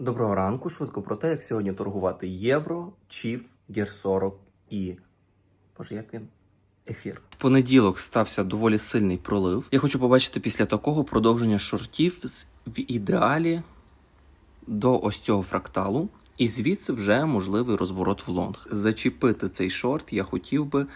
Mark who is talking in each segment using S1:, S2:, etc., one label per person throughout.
S1: Доброго ранку. Швидко про те, як сьогодні торгувати євро, чіф, гір 40 і. Боже, як він? Ефір. В понеділок стався доволі сильний пролив. Я хочу побачити після такого продовження шортів в ідеалі до ось цього фракталу. І звідси вже можливий розворот в лонг. Зачепити цей шорт я хотів би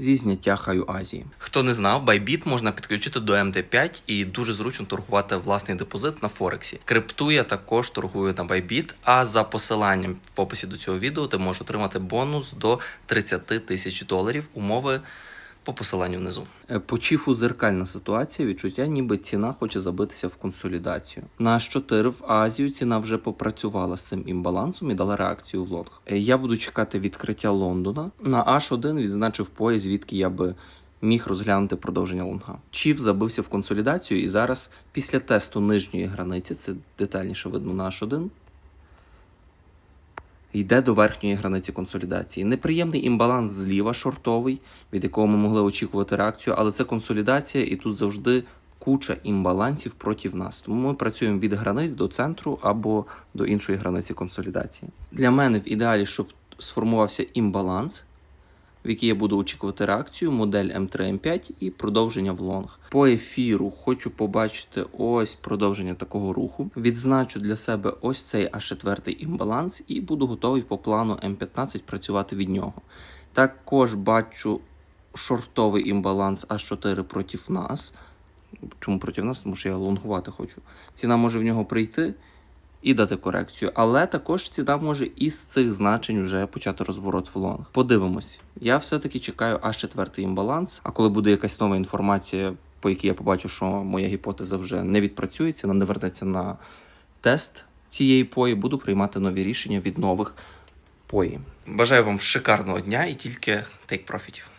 S1: зі зняття хаю Азії. Хто не знав, Bybit можна підключити до MT5 і дуже зручно торгувати власний депозит на Форексі. Крипту я також торгую на Bybit, а за посиланням в описі до цього відео ти можеш отримати бонус до 30 тисяч доларів. Умови по посиланню внизу. Е, По чіфу зеркальна ситуація, відчуття, ніби ціна хоче забитися в консолідацію. На H4 в Азію ціна вже попрацювала з цим імбалансом і дала реакцію в лонг. Е, Я буду чекати відкриття Лондона. На H1 відзначив пояс, звідки я би міг розглянути продовження лонга. Чіф забився в консолідацію, і зараз, після тесту нижньої границі, це детальніше видно на H1, йде до верхньої границі консолідації. Неприємний імбаланс зліва, шортовий, від якого ми могли очікувати реакцію, але це консолідація, і тут завжди куча імбалансів проти нас. Тому ми працюємо від границь до центру або до іншої границі консолідації. Для мене в ідеалі, щоб сформувався імбаланс, в якій я буду очікувати реакцію, модель М3М5 і продовження в лонг. По ефіру хочу побачити ось продовження такого руху. Відзначу для себе ось цей А4 імбаланс і буду готовий по плану М15 працювати від нього. Також бачу шортовий імбаланс А4 проти нас. Чому проти нас? Тому що я лонгувати хочу. Ціна може в нього прийти і дати корекцію. Але також ціна може із цих значень вже почати розворот в лонг. Подивимось. Я все-таки чекаю аж четвертий імбаланс. А коли буде якась нова інформація, по якій я побачу, що моя гіпотеза вже не відпрацюється, вона не вернеться на тест цієї пої, буду приймати нові рішення від нових пої. Бажаю вам шикарного дня і тільки take профітів.